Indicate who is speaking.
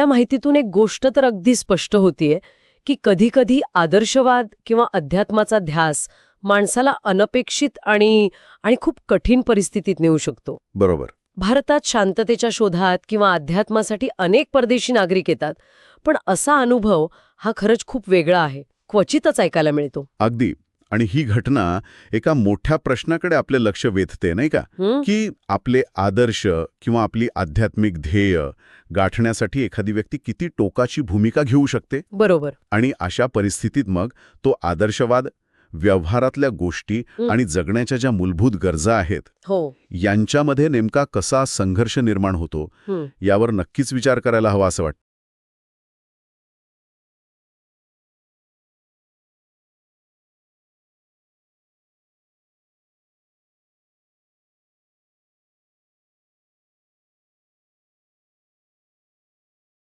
Speaker 1: त्या माहितीतून एक गोष्ट तर अगदी स्पष्ट होतीये की कधीकधी आदर्शवाद किंवा अध्यात्माचा ध्यास माणसाला अनपेक्षित आणि आणि खूप कठीण परिस्थितीत नेऊ शकतो.
Speaker 2: बरोबर.
Speaker 1: भारतात शांततेच्या शोधात किंवा अध्यात्मासाठी अनेक परदेशी नागरिक येतात पण असा अनुभव हा खरंच खूप वेगळा आहे. क्वचितच ऐकायला मिळतो.
Speaker 2: अगदी. आणि ही घटना एका मोठ्या प्रश्नाकडे आपले लक्ष वेधते नाही का? की आपले आदर्श किंवा आपली आध्यात्मिक ध्येय गाठण्यासाठी एखादी व्यक्ती किती टोकाची भूमिका घेऊ शकते
Speaker 1: बरोबर
Speaker 2: आणि अशा परिस्थितीत मग तो आदर्शवाद व्यवहारातल्या गोष्टी. आणि जगण्याच्या ज्या मूलभूत गरजा आहेत
Speaker 1: हो
Speaker 2: यांच्यामध्ये नेमका कसा संघर्ष निर्माण होतो. यावर नक्कीच विचार करायला हवा असं वाटतं